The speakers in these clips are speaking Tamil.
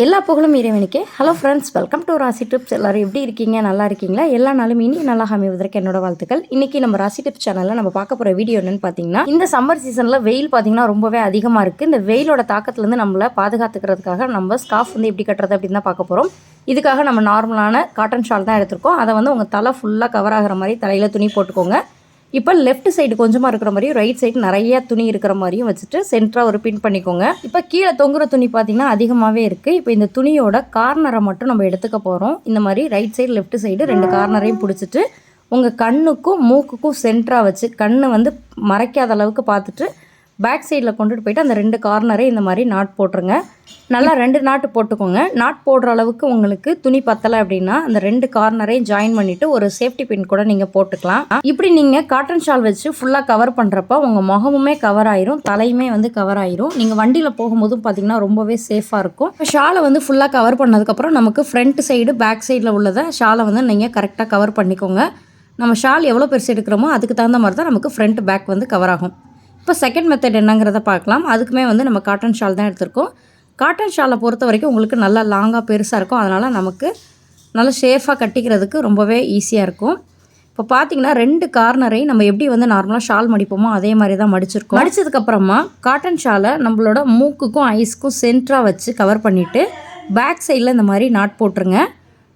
எல்லா புகழும் இறைவனுக்கே. Hello friends welcome to Rasi tips எல்லாரும் எப்படி இருக்கீங்க? நல்லா இருக்கீங்களா? எல்லா நாளும் இனி நல்லா அமைவதற்கு என்னோட வாழ்த்துக்கள். இன்னைக்கு நம்ம ராசி டிப்ஸ் சேனலில் நம்ம பார்க்க போகிற வீடியோ என்னென்னு பார்த்தீங்கன்னா இந்த சம்மர் சீசனில் வெயில் பார்த்தீங்கன்னா ரொம்பவே அதிகமாக இருக்குது இந்த வெயிலோட தாக்கத்துலேருந்து நம்மளை பாதுகாத்துக்கிறதுக்காக நம்ம ஸ்காஃப் வந்து எப்படி கட்டுறது அப்படின்னு தான் பார்க்க போகிறோம் இதுக்காக நம்ம நார்மலான காட்டன் ஷால் தான் எடுத்திருக்கோம். அதை வந்து உங்கள் தலை ஃபுல்லாக கவர் ஆகிற மாதிரி தலையில் துணி போட்டுக்கோங்க. இப்போ லெஃப்ட் சைடு கொஞ்சமாக இருக்கிற மாதிரியும் ரைட் சைடு நிறைய துணி இருக்கிற மாதிரியும் வச்சுட்டு சென்டராக ஒரு பின் பண்ணிக்கோங்க. இப்போ கீழே தொங்குற துணி பார்த்தீங்கன்னா அதிகமாகவே இருக்குது இப்போ இந்த துணியோட கார்னரை மட்டும் நம்ம எடுத்துக்க போகிறோம் இந்த மாதிரி ரைட் சைடு லெஃப்ட் சைடு ரெண்டு கார்னரையும் பிடிச்சிட்டு உங்கள் கண்ணுக்கும் மூக்குக்கும் சென்டராக வச்சு கண்ணை வந்து மறைக்காத அளவுக்கு பார்த்துட்டு பேக் சைடில் கொண்டுட்டு போயிட்டு அந்த ரெண்டு கார்னரே இந்த மாதிரி நாட் போட்டுருங்க. நல்லா ரெண்டு நாட்டு போட்டுக்கோங்க. நாட் போடுற அளவுக்கு உங்களுக்கு துணி பத்தலை அப்படின்னா அந்த ரெண்டு கார்னரையும் ஜாயின் பண்ணிவிட்டு ஒரு சேஃப்டி பின் கூட நீங்கள் போட்டுக்கலாம். இப்படி நீங்கள் காட்டன் ஷால் வச்சு ஃபுல்லாக கவர் பண்ணுறப்ப உங்கள் முகமுமே கவர் ஆயிரும் தலையுமே வந்து கவர் ஆயிரும். நீங்கள் வண்டியில் போகும்போதும் பார்த்தீங்கன்னா ரொம்பவே சேஃபாக இருக்கும். ஷாலை வந்து ஃபுல்லாக கவர் பண்ணதுக்கப்புறம் நமக்கு ஃப்ரண்ட் சைடு பேக் சைடில் உள்ளதை ஷாலை வந்து நீங்கள் கரெக்டாக கவர் பண்ணிக்கோங்க. நம்ம ஷால் எவ்வளோ பெருசு எடுக்கிறோமோ அதுக்கு தகுந்த மாதிரி தான் நமக்கு ஃப்ரண்ட் பேக் வந்து கவர் ஆகும். இப்போ செகண்ட் மெத்தட் என்னங்கிறத பார்க்கலாம். அதுக்குமே வந்து நம்ம காட்டன் ஷால் தான் எடுத்திருக்கோம். காட்டன் ஷாலை பொறுத்த வரைக்கும் உங்களுக்கு நல்லா லாங்காக பெருசாக இருக்கும். அதனால் நமக்கு நல்லா ஷேஃபாக கட்டிக்கிறதுக்கு ரொம்பவே ஈஸியாக இருக்கும். இப்போ பார்த்தீங்கன்னா ரெண்டு கார்னரையும் நம்ம எப்படி வந்து நார்மலாக ஷால் மடிப்போமோ அதே மாதிரி தான் மடிச்சிருக்கோம். மடித்ததுக்கப்புறமா காட்டன் ஷாலை நம்மளோட மூக்குக்கும் ஐஸ்க்கும் சென்டராக வச்சு கவர் பண்ணிவிட்டு பேக் சைடில் இந்த மாதிரி நாட் போட்டுருங்க.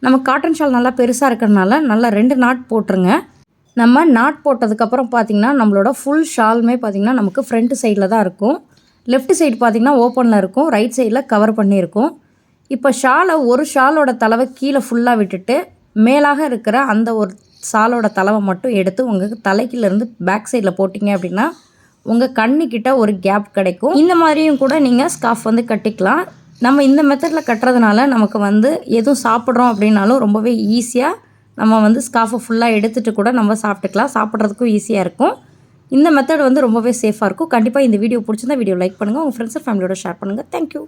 நம்ம காட்டன் ஷால் நல்லா பெருசாக இருக்கிறதுனால நல்லா ரெண்டு நாட் போட்டுருங்க. நம்ம நாட் போட்டதுக்கப்புறம் பார்த்திங்கன்னா நம்மளோட ஃபுல் ஷாலுமே பார்த்திங்கன்னா நமக்கு ஃப்ரண்ட் சைடில் தான் இருக்கும். லெஃப்ட் சைடு பார்த்திங்கன்னா ஓப்பனில் இருக்கும். ரைட் சைடில் கவர் பண்ணியிருக்கும். இப்போ ஷாலை ஒரு ஷாலோட தலைவை கீழே ஃபுல்லாக விட்டுட்டு மேலாக இருக்கிற அந்த ஒரு ஷாலோட தலைவை மட்டும் எடுத்து உங்கள் தலைக்கிலேருந்து பேக் சைடில் போட்டிங்க அப்படின்னா உங்கள் கண்ணுக்கிட்ட ஒரு கேப் கிடைக்கும். இந்த மாதிரியும் கூட நீங்கள் ஸ்காஃப் வந்து கட்டிக்கலாம். நம்ம இந்த மெத்தடில் கட்டுறதுனால நமக்கு வந்து எதுவும் சாப்பிட்றோம் அப்படின்னாலும் ரொம்பவே ஈஸியாக நம்ம வந்து ஸ்காஃபை ஃபுல்லாக எடுத்துகிட்டு கூட நம்ம சாப்பிட்டுக்கலாம். சாப்பிட்றதுக்கும் ஈஸியாக இருக்கும். இந்த மெத்தட் வந்து ரொம்பவே சேஃபாக இருக்கும். கண்டிப்பாக இந்த வீடியோ பிடிச்சிருந்தா வீடியோ லைக் பண்ணுங்கள் உங்கள் ஃப்ரெண்ட்ஸ் ஃபேமிலியோட ஷேர் பண்ணுங்கள் தேங்க்யூ